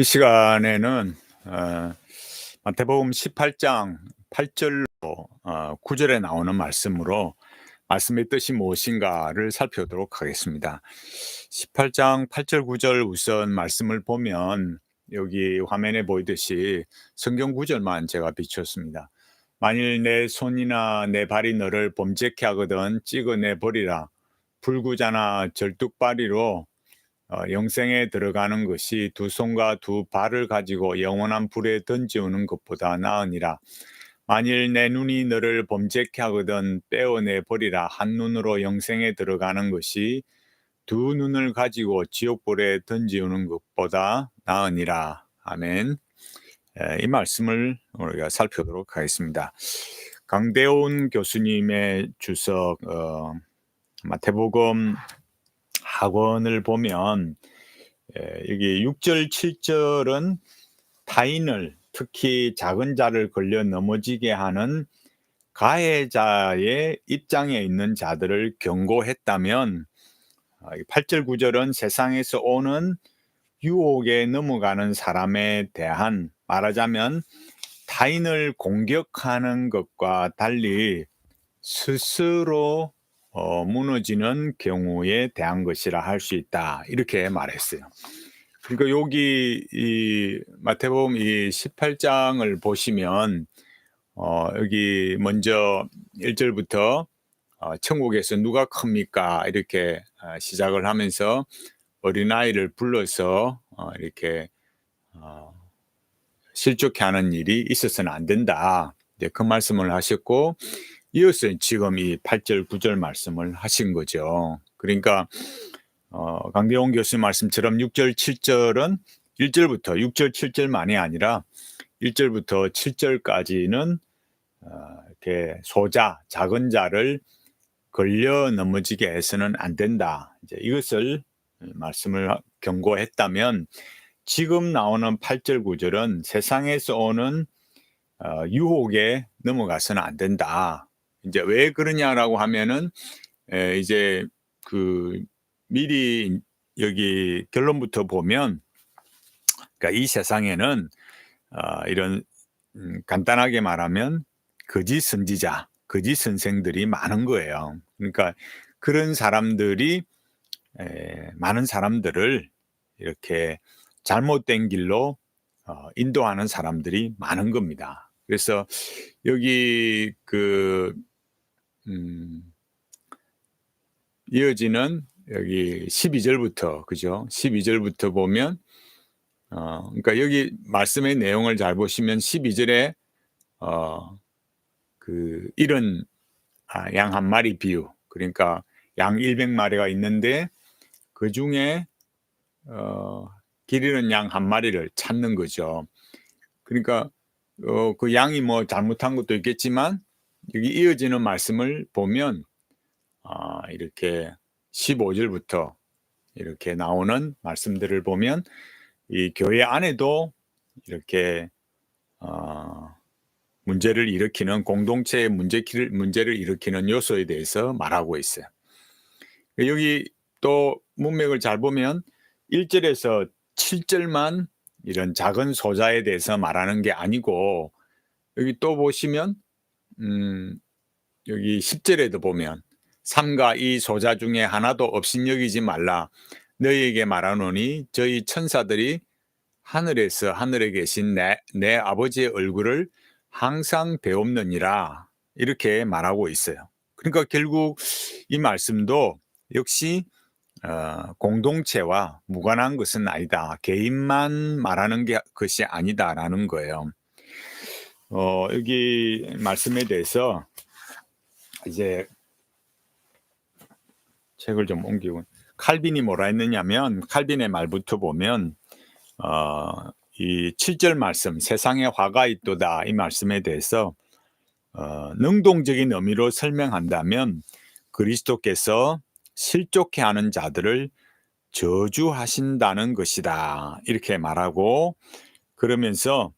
이 시간에는 어, 마태복음 18장 8절로 어, 9절에 나오는 말씀으로 말씀의 뜻이 무엇인가를 살펴보도록 하겠습니다. 18장 8절 9절 우선 말씀을 보면 여기 화면에 보이듯이 성경 구절만 제가 비췄습니다. 만일 내 손이나 내 발이 너를 범죄케 하거든 찍어내 버리라. 불구자나 절뚝발이로 어, 영생에 들어가는 것이 두 손과 두 발을 가지고 영원한 불에 던지우는 것보다 나으니라. 만일 내 눈이 너를 범죄케 하거든 빼어내 버리라. 한 눈으로 영생에 들어가는 것이 두 눈을 가지고 지옥불에 던지우는 것보다 나으니라. 아멘. 에, 이 말씀을 우리가 살펴보도록 하겠습니다. 강대훈 교수님의 주석 어, 마태복음 학원을 보면 에, 여기 6절 7절은 타인을 특히 작은 자를 걸려 넘어지게 하는 가해자의 입장에 있는 자들을 경고했다면 8절 9절은 세상에서 오는 유혹에 넘어가는 사람에 대한 말하자면 타인을 공격하는 것과 달리 스스로 어, 무너지는 경우에 대한 것이라 할 수 있다. 이렇게 말했어요. 그러니까 여기 이 마태복음 이 18장을 보시면 어, 여기 먼저 1절부터 어, 천국에서 누가 큽니까? 이렇게 어, 시작을 하면서 어린아이를 불러서 어, 이렇게 어, 실족해 하는 일이 있어서는 안 된다. 이제 그 말씀을 하셨고 이어서 지금 이 8절 9절 말씀을 하신 거죠. 그러니까 어, 강대홍 교수 말씀처럼 6절 7절은 1절부터 6절 7절만이 아니라 1절부터 7절까지는 어, 이렇게 소자 작은 자를 걸려 넘어지게 해서는 안 된다. 이제 이것을 말씀을 경고했다면 지금 나오는 8절 9절은 세상에서 오는 어, 유혹에 넘어가서는 안 된다. 이제 왜 그러냐라고 하면은 에, 이제 그 미리 여기 결론부터 보면 그러니까 이 세상에는 어, 이런 음, 간단하게 말하면 거짓 선지자, 거짓 선생들이 많은 거예요. 그러니까 그런 사람들이 에, 많은 사람들을 이렇게 잘못된 길로 어, 인도하는 사람들이 많은 겁니다. 그래서 여기 그 음, 이어지는 여기 12절부터 그죠? 12절부터 보면 어, 그러니까 여기 말씀의 내용을 잘 보시면 12절에 어, 그 이런 아, 양 한 마리 비유 그러니까 양 100마리가 있는데 그 중에 어, 길 잃은 양 한 마리를 찾는 거죠. 그러니까 어, 그 양이 뭐 잘못한 것도 있겠지만 여기 이어지는 말씀을 보면 아, 이렇게 15절부터 이렇게 나오는 말씀들을 보면 이 교회 안에도 이렇게 어, 문제를 일으키는 공동체의 문제, 문제를 일으키는 요소에 대해서 말하고 있어요. 여기 또 문맥을 잘 보면 1절에서 7절만 이런 작은 소자에 대해서 말하는 게 아니고 여기 또 보시면 음, 여기 10절에도 보면 삼가 이 소자 중에 하나도 업신여기지 말라 너희에게 말하노니 저희 천사들이 하늘에서 하늘에 계신 내, 내 아버지의 얼굴을 항상 배옵느니라 이렇게 말하고 있어요. 그러니까 결국 이 말씀도 역시 어, 공동체와 무관한 것은 아니다. 개인만 말하는 게 것이 아니다라는 거예요. 어, 여기 말씀에 대해서 이제 책을 좀 옮기고 칼빈이 뭐라 했느냐면 칼빈의 말부터 보면 어, 이 7절 말씀 세상에 화가 있도다 이 말씀에 대해서 어, 능동적인 의미로 설명한다면 그리스도께서 실족해 하는 자들을 저주하신다는 것이다. 이렇게 말하고 그러면서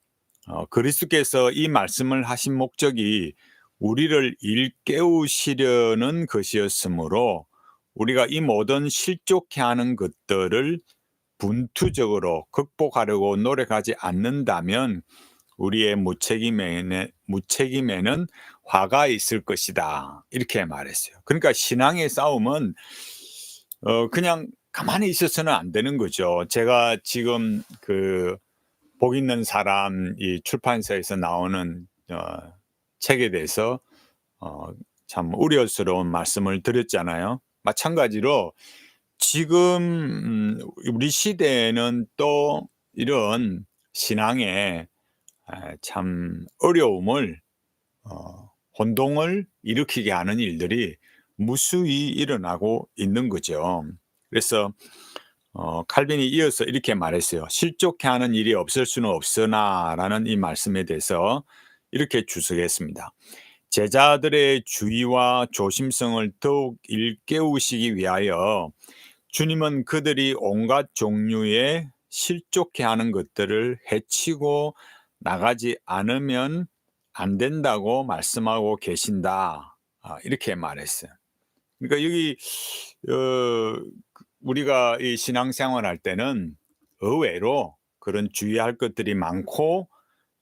어, 그리스도께서 이 말씀을 하신 목적이 우리를 일깨우시려는 것이었으므로 우리가 이 모든 실족해 하는 것들을 분투적으로 극복하려고 노력하지 않는다면 우리의 무책임에는, 무책임에는 화가 있을 것이다. 이렇게 말했어요. 그러니까 신앙의 싸움은 어, 그냥 가만히 있어서는 안 되는 거죠. 제가 지금 그 복 있는 사람 이 출판사에서 나오는 어, 책에 대해서 어, 참 우려스러운 말씀을 드렸잖아요. 마찬가지로 지금 음, 우리 시대에는 또 이런 신앙에 아, 참 어려움을 어, 혼동을 일으키게 하는 일들이 무수히 일어나고 있는 거죠. 그래서 어, 칼빈이 이어서 이렇게 말했어요. 실족해 하는 일이 없을 수는 없으나라는 이 말씀에 대해서 이렇게 주석했습니다. 제자들의 주의와 조심성을 더욱 일깨우시기 위하여 주님은 그들이 온갖 종류의 실족해 하는 것들을 해치고 나가지 않으면 안 된다고 말씀하고 계신다. 아, 이렇게 말했어요. 그러니까 여기 어, 우리가 이 신앙생활 할 때는 의외로 그런 주의할 것들이 많고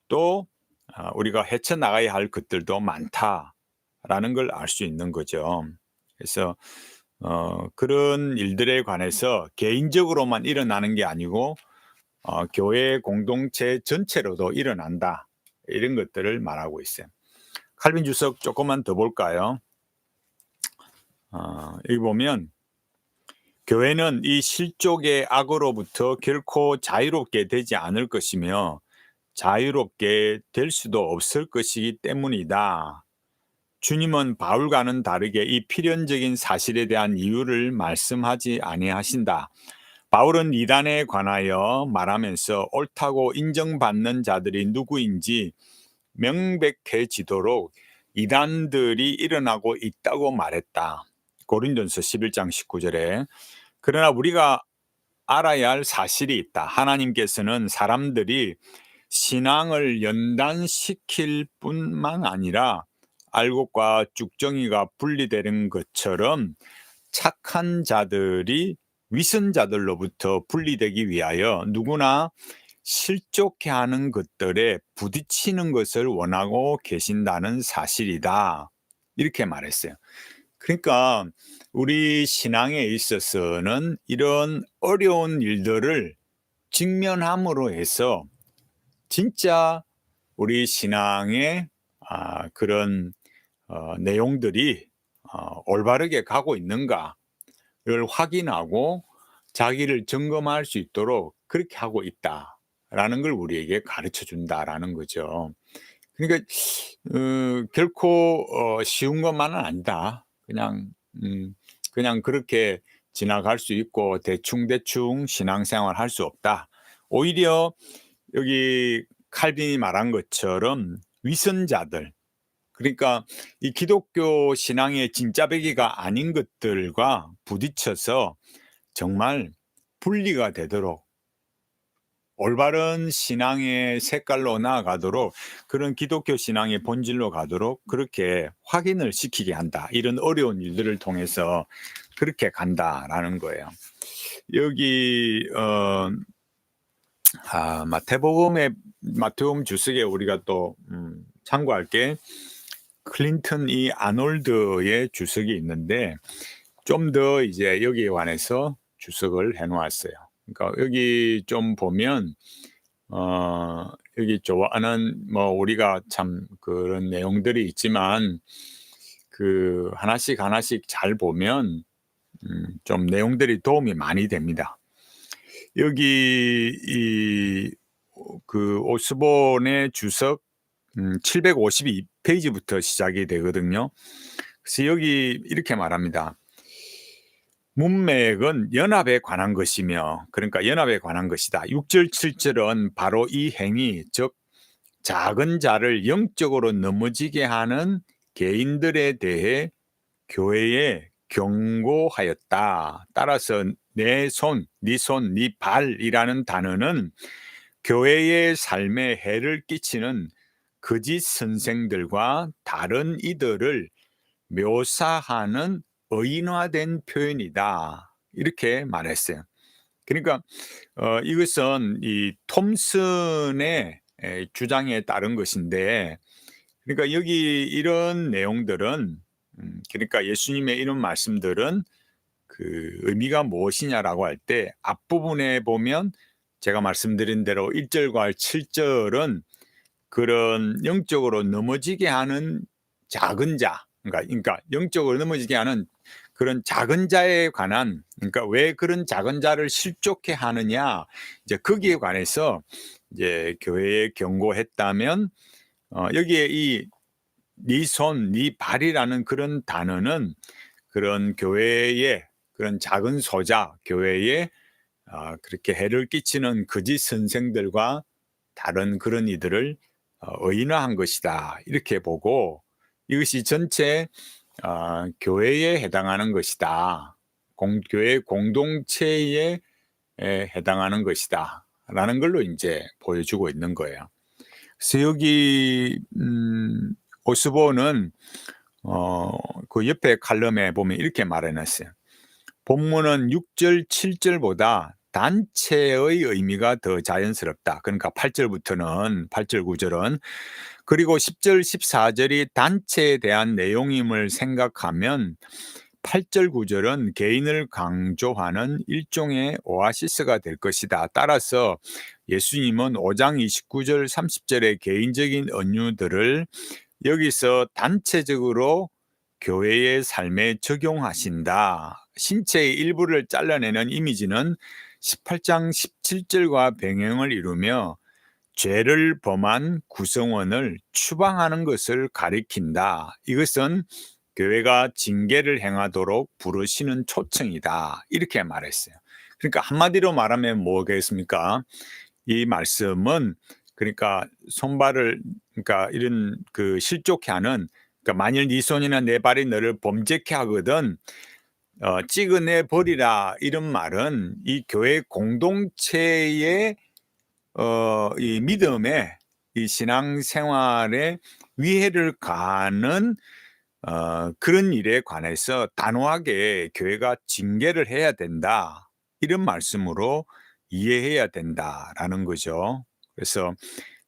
또 아, 우리가 헤쳐나가야 할 것들도 많다라는 걸 알 수 있는 거죠. 그래서 어, 그런 일들에 관해서 개인적으로만 일어나는 게 아니고 어, 교회 공동체 전체로도 일어난다 이런 것들을 말하고 있어요. 칼빈 주석 조금만 더 볼까요? 어, 여기 보면 교회는 이 실족의 악으로부터 결코 자유롭게 되지 않을 것이며 자유롭게 될 수도 없을 것이기 때문이다. 주님은 바울과는 다르게 이 필연적인 사실에 대한 이유를 말씀하지 아니하신다. 바울은 이단에 관하여 말하면서 옳다고 인정받는 자들이 누구인지 명백해지도록 이단들이 일어나고 있다고 말했다. 고린도서 11장 19절에 그러나 우리가 알아야 할 사실이 있다. 하나님께서는 사람들이 신앙을 연단시킬 뿐만 아니라 알곡과 쭉정이가 분리되는 것처럼 착한 자들이 위선자들로부터 분리되기 위하여 누구나 실족해 하는 것들에 부딪히는 것을 원하고 계신다는 사실이다. 이렇게 말했어요. 그러니까 우리 신앙에 있어서는 이런 어려운 일들을 직면함으로 해서 진짜 우리 신앙의 아, 그런 어, 내용들이 어, 올바르게 가고 있는가를 확인하고 자기를 점검할 수 있도록 그렇게 하고 있다라는 걸 우리에게 가르쳐 준다라는 거죠. 그러니까 어, 결코 어, 쉬운 것만은 아니다. 그냥 음, 그냥 그렇게 지나갈 수 있고 대충대충 신앙생활 할 수 없다. 오히려 여기 칼빈이 말한 것처럼 위선자들 그러니까 이 기독교 신앙의 진짜 배기가 아닌 것들과 부딪혀서 정말 분리가 되도록 올바른 신앙의 색깔로 나아가도록 그런 기독교 신앙의 본질로 가도록 그렇게 확인을 시키게 한다. 이런 어려운 일들을 통해서 그렇게 간다라는 거예요. 여기 어, 아, 마태복음의 마태복음 주석에 우리가 또 음, 참고할 게 클린턴 이 아놀드의 주석이 있는데 좀 더 이제 여기에 관해서 주석을 해 놓았어요. 그러니까 여기 좀 보면 어 여기 좋아하는 뭐 우리가 참 그런 내용들이 있지만 그 하나씩 하나씩 잘 보면 음, 좀 내용들이 도움이 많이 됩니다. 여기 이 그 오스본의 주석 음, 752페이지부터 시작이 되거든요. 그래서 여기 이렇게 말합니다. 문맥은 연합에 관한 것이며 그러니까 연합에 관한 것이다. 6절 7절은 바로 이 행위 즉 작은 자를 영적으로 넘어지게 하는 개인들에 대해 교회에 경고하였다. 따라서 내 손, 네 손, 네 발이라는 단어는 교회의 삶에 해를 끼치는 거짓 선생들과 다른 이들을 묘사하는 의인화된 표현이다. 이렇게 말했어요. 그러니까 어 이것은 이 톰슨의 에 주장에 따른 것인데 그러니까 여기 이런 내용들은 음 그러니까 예수님의 이런 말씀들은 그 의미가 무엇이냐라고 할 때 앞부분에 보면 제가 말씀드린 대로 1 절과 7 절은 그런 영적으로 넘어지게 하는 작은 자 그러니까 그러니까 영적으로 넘어지게 하는 그런 작은 자에 관한 그러니까 왜 그런 작은 자를 실족해 하느냐 이제 거기에 관해서 이제 교회에 경고했다면 어 여기에 이 "네 손, 네 발이라는 그런 단어는 그런 교회의 그런 작은 소자, 교회에 아 그렇게 해를 끼치는 거짓 선생들과 다른 그런 이들을 어 의인화한 것이다." 이렇게 보고 이것이 전체 아 교회에 해당하는 것이다. 공 교회 공동체에 에 해당하는 것이다 라는 걸로 인제 보여주고 있는 거예요. 그래서 여기 음 오스본은 어 그 옆에 칼럼에 보면 이렇게 말해 놨어요. 본문은 6 절, 7 절보다 단체의 의미가 더 자연스럽다. 그러니까 8 절부터는 8 절, 9 절은 그리고 10 절, 14 절이 단체에 대한 내용임을 생각하면 8 절, 9 절은 개인을 강조하는 일종의 오아시스가 될 것이다. 따라서 예수님은 5장 29 절, 30 절의 개인적인 은유들을 여기서 단체적으로 교회의 삶에 적용하신다. 신체의 일부를 잘라내는 이미지는 18장 17 절과 병행을 이루며 죄를 범한 구성원을 추방하는 것을 가리킨다. 이것은 교회가 징계를 행하도록 부르시는 초청이다. 이렇게 말했어요. 그러니까 한마디로 말하면 뭐겠습니까? 이 말씀은 그러니까 손발을 그러니까 이런 그 실족해 하는 그러니까 "만일 네 손이나 네 발이 너를 범죄케 하거든 어 찍어내 버리라." 이런 말은 이 교회 공동체의 어 이 믿음에 이 신앙생활에 위해를 가하는 어 그런 일에 관해서 단호하게 교회가 징계를 해야 된다. 이런 말씀으로 이해해야 된다라는 거죠. 그래서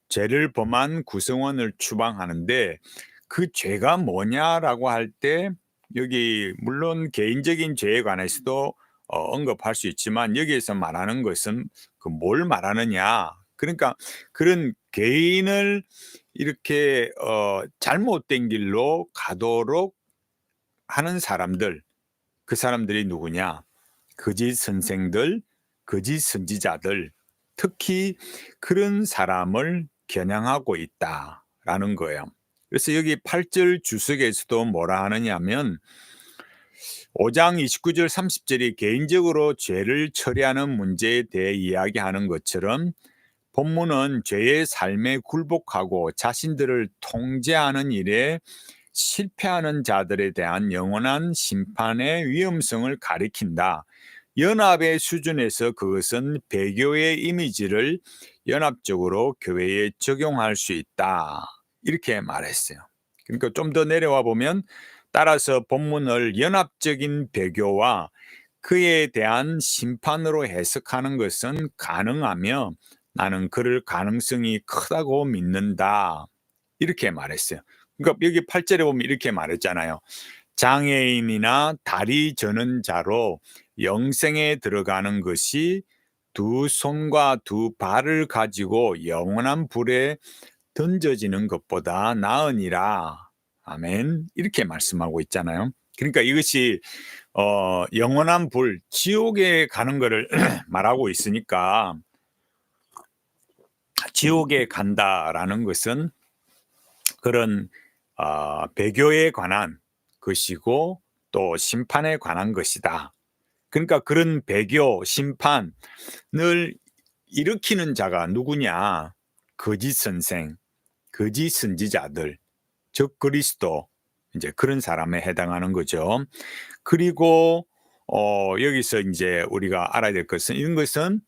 죄를 범한 구성원을 추방하는데 그 죄가 뭐냐라고 할 때 여기 물론 개인적인 죄에 관해서도 어 언급할 수 있지만 여기에서 말하는 것은 그 뭘 말하느냐. 그러니까 그런 개인을 이렇게 어 잘못된 길로 가도록 하는 사람들 그 사람들이 누구냐? 거짓 선생들, 거짓 선지자들 특히 그런 사람을 겨냥하고 있다라는 거예요. 그래서 여기 8절 주석에서도 뭐라 하느냐면 5장 29절 30 절이 개인적으로 죄를 처리하는 문제에 대해 이야기하는 것처럼 본문은 죄의 삶에 굴복하고 자신들을 통제하는 일에 실패하는 자들에 대한 영원한 심판의 위험성을 가리킨다. 연합의 수준에서 그것은 배교의 이미지를 연합적으로 교회에 적용할 수 있다. 이렇게 말했어요. 그러니까 좀 더 내려와 보면 따라서 본문을 연합적인 배교와 그에 대한 심판으로 해석하는 것은 가능하며 나는 그럴 가능성이 크다고 믿는다. 이렇게 말했어요. 그러니까 여기 8 절에 보면 이렇게 말했잖아요. 장애인이나 다리 저는 자로 영생에 들어가는 것이 두 손과 두 발을 가지고 영원한 불에 던져지는 것보다 나으니라. 아멘. 이렇게 말씀하고 있잖아요. 그러니까 이것이 어 영원한 불, 지옥에 가는 거를 말하고 있으니까 지옥에 간다라는 것은 그런 어 배교에 관한 것이고 또 심판에 관한 것이다. 그러니까 그런 배교, 심판을 일으키는 자가 누구냐? 거짓 선생, 거짓 선지자들, 즉 그리스도 이제 그런 사람에 해당하는 거죠. 그리고 어 여기서 인제 우리가 알아야 될 것은 이런 것은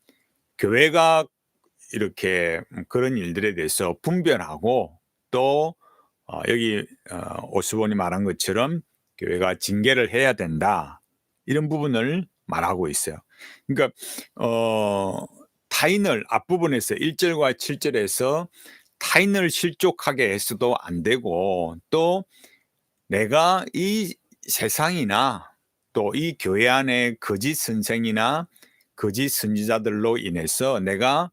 교회가 이렇게 그런 일들에 대해서 분별하고 또 어 여기 어 오스본이 말한 것처럼 교회가 징계를 해야 된다. 이런 부분을 말하고 있어요. 그러니까 어 타인을 앞부분에서 1절과 7절에서 타인을 실족하게 해서도 안 되고 또 내가 이 세상이나 또 이 교회 안에 거짓 선생이나 거짓 선지자들로 인해서 내가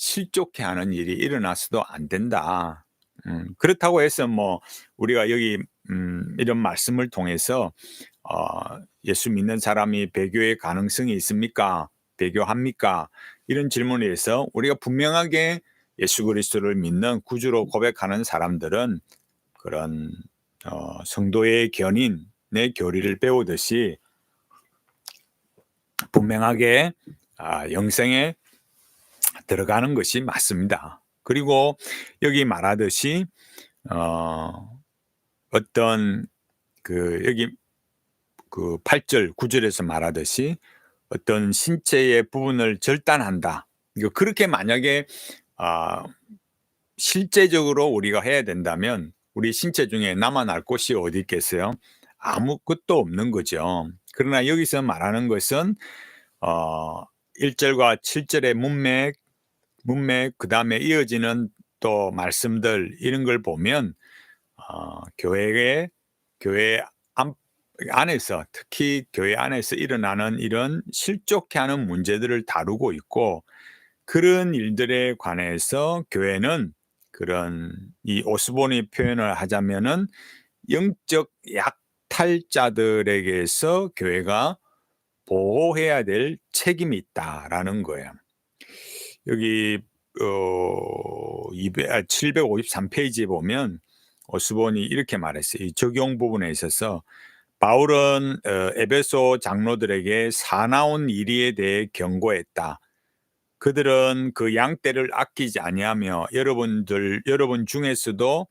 실족해 하는 일이 일어나서도 안 된다. 음, 그렇다고 해서 뭐 우리가 여기 음, 이런 말씀을 통해서 어, 예수 믿는 사람이 배교의 가능성이 있습니까? 배교합니까? 이런 질문에 대해서 우리가 분명하게 예수 그리스도를 믿는 구주로 고백하는 사람들은 그런 어, 성도의 견인의 교리를 배우듯이 분명하게 아, 영생에 들어가는 것이 맞습니다. 그리고 여기 말하듯이 어, 어떤 그 여기 그 8절 9절에서 말하듯이 어떤 신체의 부분을 절단한다. 이거 그렇게 만약에 아 실제적으로 우리가 해야 된다면 우리 신체 중에 남아날 곳이 어디 있겠어요? 아무것도 없는 거죠. 그러나 여기서 말하는 것은 어 1절과 7절의 문맥, 문맥 그다음에 이어지는 또 말씀들 이런 걸 보면 어 교회의 교회 안, 안에서 특히 교회 안에서 일어나는 이런 실족해 하는 문제들을 다루고 있고 그런 일들에 관해서 교회는 그런 이 오스본이 표현을 하자면은 영적 약탈자들에게서 교회가 보호해야 될 책임이 있다라는 거예요. 여기 어 753페이지에 보면 오스본이 이렇게 말했어요. 이 적용 부분에 있어서 바울은 어, 에베소 장로들에게 사나운 일에 대해 경고했다. 그들은 그 양떼를 아끼지 아니하며 여러분들 여러분 중에서도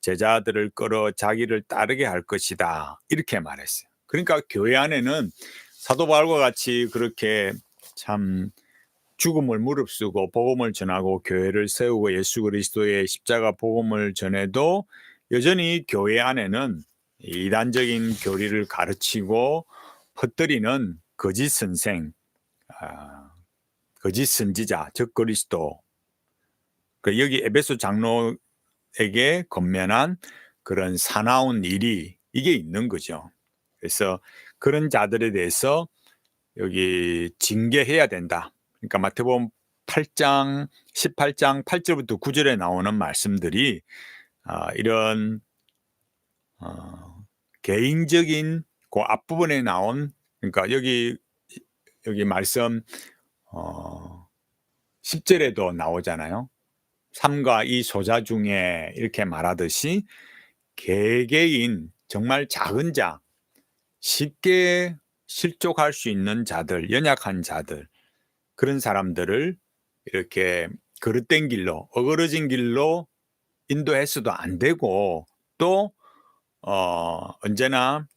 제자들을 끌어 자기를 따르게 할 것이다. 이렇게 말했어요. 그러니까 교회 안에는 사도 바울과 같이 그렇게 참 죽음을 무릅쓰고 복음을 전하고 교회를 세우고 예수 그리스도의 십자가 복음을 전해도 여전히 교회 안에는 이단적인 교리를 가르치고 퍼뜨리는 거짓 선생, 아, 거짓 선지자, 즉 그리스도. 그 여기 에베소 장로에게 건면한 그런 사나운 일이 이게 있는 거죠. 그래서 그런 자들에 대해서 여기 징계해야 된다. 그러니까 마태복음 8장 18장 8절부터 9절에 나오는 말씀들이 아, 이런 어, 개인적인 그 앞부분에 나온 그러니까 여기 여기 말씀 어, 10절에도 나오잖아요. 삼가 이 소자 중에 이렇게 말하듯이 개개인 정말 작은 자 쉽게 실족할 수 있는 자들 연약한 자들 그런 사람들을 이렇게 그릇된 길로 어그러진 길로 인도해서도 안 되고 또 어, 언제나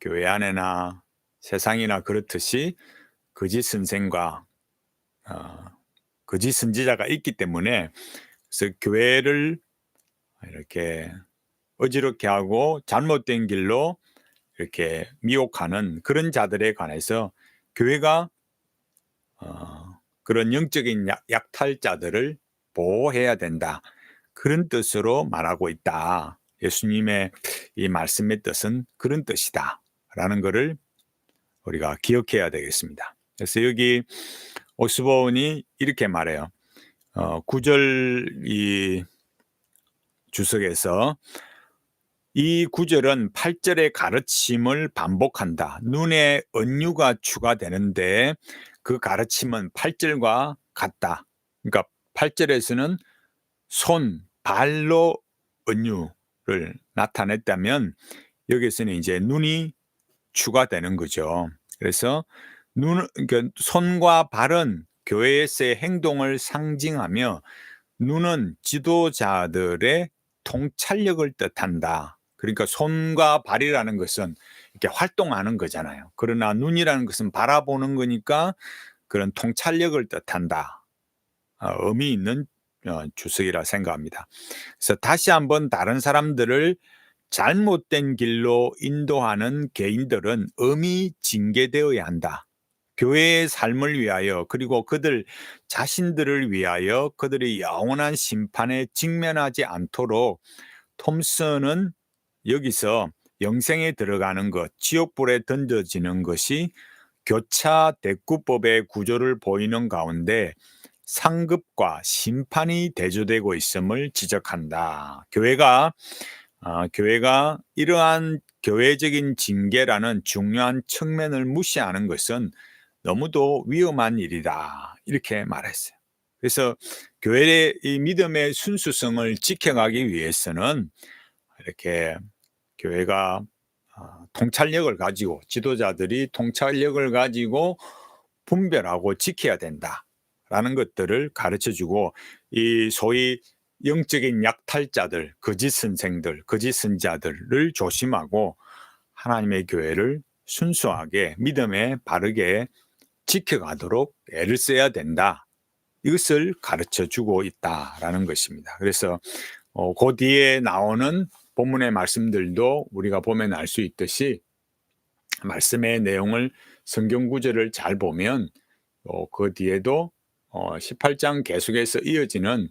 교회 안에나 세상이나 그렇듯이 거짓 선생과 어, 거짓 선지자가 있기 때문에 그래서 교회를 이렇게 어지럽게 하고 잘못된 길로 이렇게 미혹하는 그런 자들에 관해서 교회가 어, 그런 영적인 약, 약탈자들을 보호해야 된다. 그런 뜻으로 말하고 있다. 예수님의 이 말씀의 뜻은 그런 뜻이다. 라는 것을 우리가 기억해야 되겠습니다. 그래서 여기 오스보온이 이렇게 말해요. 어, 9절 이 주석에서 이 구절은 8절의 가르침을 반복한다. 눈에 은유가 추가되는데 그 가르침은 8절과 같다. 그러니까 8절에서는 손, 발로 은유를 나타냈다면 여기서는 이제 눈이 추가되는 거죠. 그래서 눈, 그러니까 손과 발은 교회에서의 행동을 상징하며 눈은 지도자들의 통찰력을 뜻한다. 그러니까 손과 발이라는 것은 이렇게 활동하는 거잖아요. 그러나 눈이라는 것은 바라보는 거니까 그런 통찰력을 뜻한다. 어, 의미 있는 어, 주석이라 생각합니다. 그래서 다시 한번 다른 사람들을 잘못된 길로 인도하는 개인들은 음이 징계되어야 한다. 교회의 삶을 위하여 그리고 그들 자신들을 위하여 그들이 영원한 심판에 직면하지 않도록 톰슨은 여기서 영생에 들어가는 것, 지옥불에 던져지는 것이 교차 대구법의 구조를 보이는 가운데 상급과 심판이 대조되고 있음을 지적한다. 교회가 아, 교회가 이러한 교회적인 징계라는 중요한 측면을 무시하는 것은 너무도 위험한 일이다. 이렇게 말했어요. 그래서 교회의 이 믿음의 순수성을 지켜가기 위해서는 이렇게 교회가 아, 통찰력을 가지고 지도자들이 통찰력을 가지고 분별하고 지켜야 된다라는 것들을 가르쳐 주고 이 소위 영적인 약탈자들, 거짓 선생들, 거짓 선자들을 조심하고 하나님의 교회를 순수하게 믿음에 바르게 지켜가도록 애를 써야 된다. 이것을 가르쳐 주고 있다라는 것입니다. 그래서 어, 그 뒤에 나오는 본문의 말씀들도 우리가 보면 알 수 있듯이 말씀의 내용을 성경 구절을 잘 보면 어, 그 뒤에도 어, 18장 계속해서 이어지는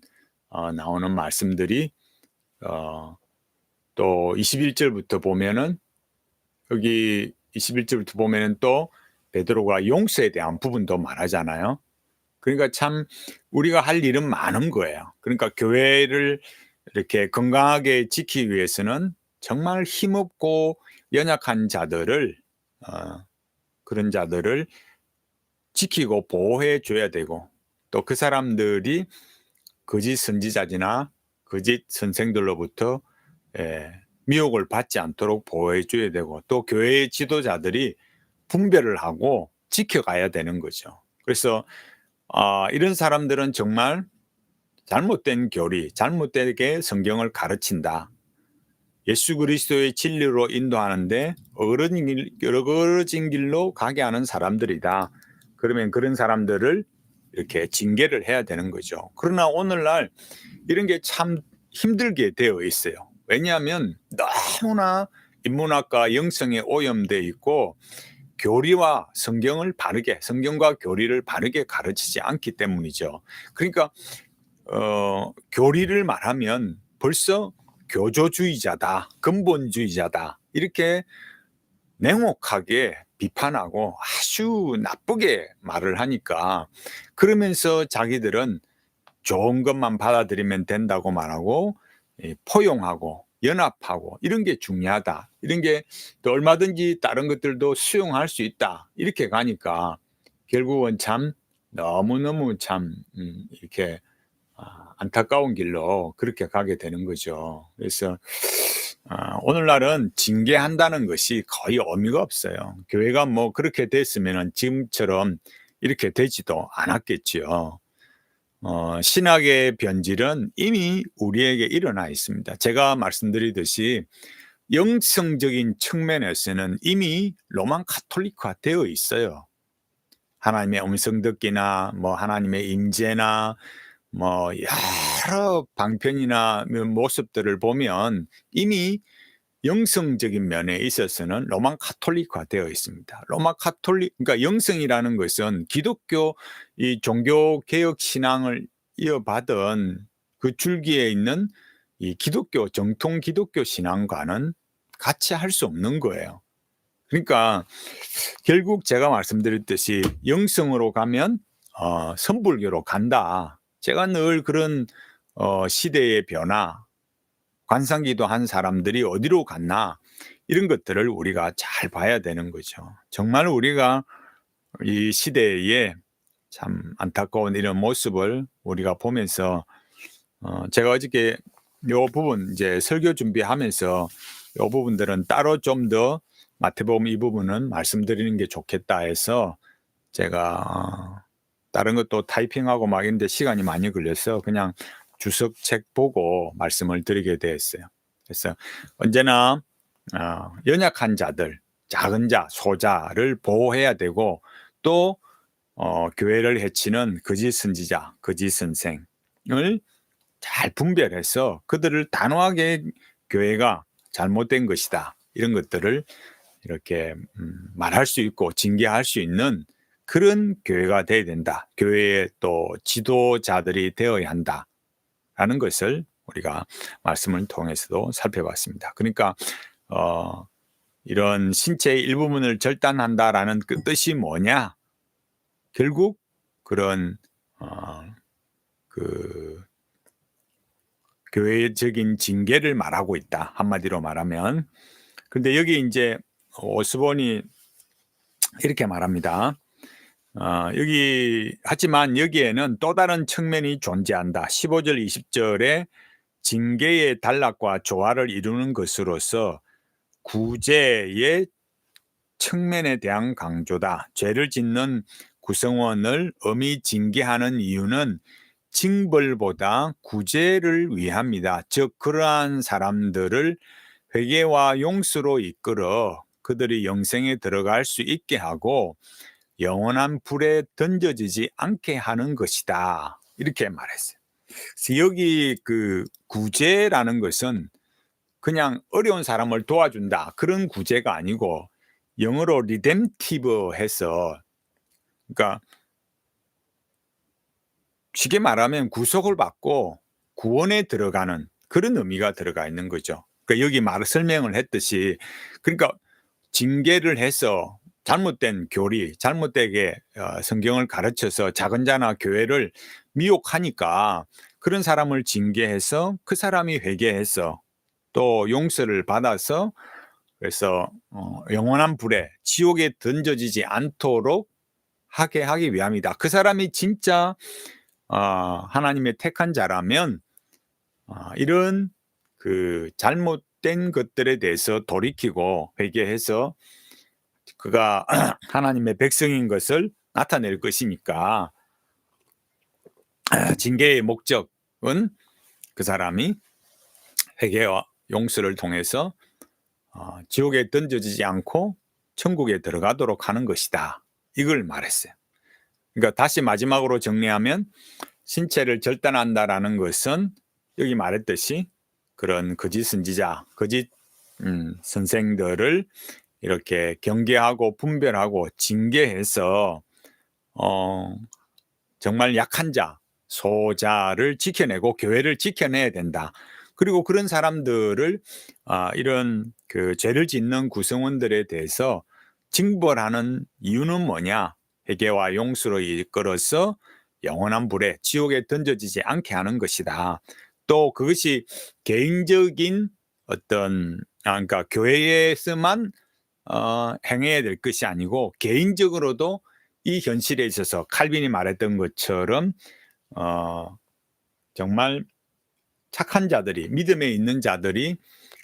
어, 나오는 말씀들이 어, 또 21절부터 보면은 여기 21절부터 보면은 또 베드로가 용서에 대한 부분도 말하잖아요. 그러니까 참 우리가 할 일은 많은 거예요. 그러니까 교회를 이렇게 건강하게 지키기 위해서는 정말 힘없고 연약한 자들을 어, 그런 자들을 지키고 보호해 줘야 되고 또 그 사람들이 거짓 선지자지나 거짓 선생들로부터 예, 미혹을 받지 않도록 보호해 줘야 되고 또 교회의 지도자들이 분별을 하고 지켜가야 되는 거죠. 그래서 아, 이런 사람들은 정말 잘못된 교리, 잘못되게 성경을 가르친다. 예수 그리스도의 진리로 인도하는데 어그러진, 길로 가게 하는 사람들이다. 그러면 그런 사람들을 이렇게 징계를 해야 되는 거죠. 그러나 오늘날 이런 게 참 힘들게 되어 있어요. 왜냐하면 너무나 인문학과 영성에 오염돼 있고 교리와 성경을 바르게 성경과 교리를 바르게 가르치지 않기 때문이죠. 그러니까 어, 교리를 말하면 벌써 교조주의자다, 근본주의자다 이렇게 냉혹하게 비판하고 아주 나쁘게 말을 하니까 그러면서 자기들은 좋은 것만 받아들이면 된다고 말하고 포용하고 연합하고 이런 게 중요하다. 이런 게 또 얼마든지 다른 것들도 수용할 수 있다. 이렇게 가니까 결국은 참 너무너무 참 음, 이렇게 아, 안타까운 길로 그렇게 가게 되는 거죠. 그래서 아, 오늘날은 징계한다는 것이 거의 의미가 없어요. 교회가 뭐 그렇게 됐으면 지금처럼 이렇게 되지도 않았겠지요. 어, 신학의 변질은 이미 우리에게 일어나 있습니다. 제가 말씀드리듯이 영성적인 측면에서는 이미 로만 카톨릭화 되어 있어요. 하나님의 음성 듣기나 뭐 하나님의 임재나 뭐 여러 방편이나 모습들을 보면 이미 영성적인 면에 있어서는 로만 카톨릭화 되어 있습니다. 로마 카톨릭, 그러니까 영성이라는 것은 기독교 이 종교 개혁 신앙을 이어받은 그 줄기에 있는 이 기독교 정통 기독교 신앙과는 같이 할 수 없는 거예요. 그러니까 결국 제가 말씀드렸듯이 영성으로 가면 어, 선불교로 간다. 제가 늘 그런 어, 시대의 변화, 관상기도 한 사람들이 어디로 갔나 이런 것들을 우리가 잘 봐야 되는 거죠. 정말 우리가 이 시대에 참 안타까운 이런 모습을 우리가 보면서 어, 제가 어저께 요 부분 이제 설교 준비하면서 요 부분들은 따로 좀 더 마태복음 이 부분은 말씀드리는 게 좋겠다 해서 제가 어, 다른 것도 타이핑하고 막 있는데 시간이 많이 걸려서 그냥 주석책 보고 말씀을 드리게 되었어요. 그래서 언제나 어, 연약한 자들, 작은 자, 소자를 보호해야 되고 또 어, 교회를 해치는 거짓 선지자, 거짓 선생을 잘 분별해서 그들을 단호하게 교회가 잘못된 것이다 이런 것들을 이렇게 음, 말할 수 있고 징계할 수 있는 그런 교회가 돼야 된다. 교회의 또 지도자들이 되어야 한다 라는 것을 우리가 말씀을 통해서도 살펴봤습니다. 그러니까 어 이런 신체의 일부분을 절단한다라는 그 뜻이 뭐냐? 결국 그런 어 그 교회적인 징계를 말하고 있다. 한마디로 말하면. 근데 여기 이제 오스본이 이렇게 말합니다. 어, 여기 하지만 여기에는 또 다른 측면이 존재한다. 15절 20절에 징계의 단락과 조화를 이루는 것으로서 구제의 측면에 대한 강조다. 죄를 짓는 구성원을 엄히 징계하는 이유는 징벌보다 구제를 위함이다. 즉 그러한 사람들을 회개와 용서로 이끌어 그들이 영생에 들어갈 수 있게 하고 영원한 불에 던져지지 않게 하는 것이다. 이렇게 말했어요. 여기 그 구제라는 것은 그냥 어려운 사람을 도와준다. 그런 구제가 아니고 영어로 리뎀티브 해서 그러니까 쉽게 말하면 구속을 받고 구원에 들어가는 그런 의미가 들어가 있는 거죠. 그러니까 여기 말 설명을 했듯이 그러니까 징계를 해서 잘못된 교리, 잘못되게 어, 성경을 가르쳐서 작은 자나 교회를 미혹하니까 그런 사람을 징계해서 그 사람이 회개해서 또 용서를 받아서 그래서 어, 영원한 불에 지옥에 던져지지 않도록 하게 하기 위함이다. 그 사람이 진짜 어, 하나님의 택한 자라면 어, 이런 그 잘못된 것들에 대해서 돌이키고 회개해서 그가 하나님의 백성인 것을 나타낼 것이니까 징계의 목적은 그 사람이 회개와 용서를 통해서 어, 지옥에 던져지지 않고 천국에 들어가도록 하는 것이다. 이걸 말했어요. 그러니까 다시 마지막으로 정리하면 신체를 절단한다라는 것은 여기 말했듯이 그런 거짓 선지자, 거짓 음, 선생들을 이렇게 경계하고 분별하고 징계해서 어, 정말 약한 자, 소자를 지켜내고 교회를 지켜내야 된다. 그리고 그런 사람들을 아, 이런 그 죄를 짓는 구성원들에 대해서 징벌하는 이유는 뭐냐? 회개와 용서로 이끌어서 영원한 불에 지옥에 던져지지 않게 하는 것이다. 또 그것이 개인적인 어떤 아, 그러니까 교회에서만 어, 행해야 될 것이 아니고 개인적으로도 이 현실에 있어서 칼빈이 말했던 것처럼 어, 정말 착한 자들이 믿음에 있는 자들이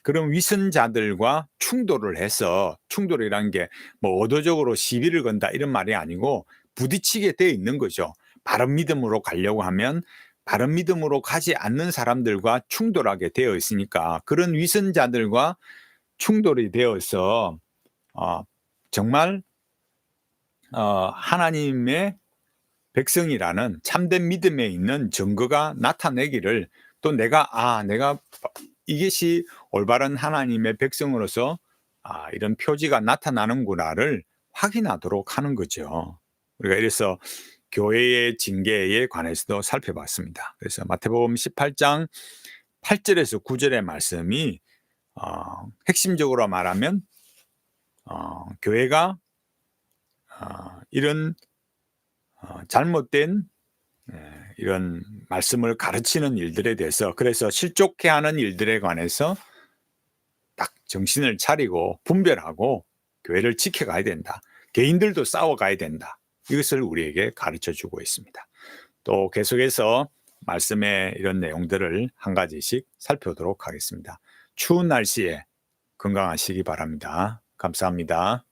그런 위선자들과 충돌을 해서 충돌이란 게 뭐 의도적으로 시비를 건다 이런 말이 아니고 부딪히게 돼 있는 거죠. 바른 믿음으로 가려고 하면 바른 믿음으로 가지 않는 사람들과 충돌하게 되어 있으니까 그런 위선자들과 충돌이 되어서 어, 정말 어, 하나님의 백성이라는 참된 믿음에 있는 증거가 나타내기를 또 내가 아 내가 이것이 올바른 하나님의 백성으로서 아 이런 표지가 나타나는구나를 확인하도록 하는 거죠. 우리가 이래서 교회의 징계에 관해서도 살펴봤습니다. 그래서 마태복음 18장 8절에서 9절의 말씀이 어, 핵심적으로 말하면 어, 교회가 어, 이런 어, 잘못된 예, 이런 말씀을 가르치는 일들에 대해서 그래서 실족해 하는 일들에 관해서 딱 정신을 차리고 분별하고 교회를 지켜가야 된다. 개인들도 싸워가야 된다. 이것을 우리에게 가르쳐 주고 있습니다. 또 계속해서 말씀의 이런 내용들을 한 가지씩 살펴보도록 하겠습니다. 추운 날씨에 건강하시기 바랍니다. 감사합니다.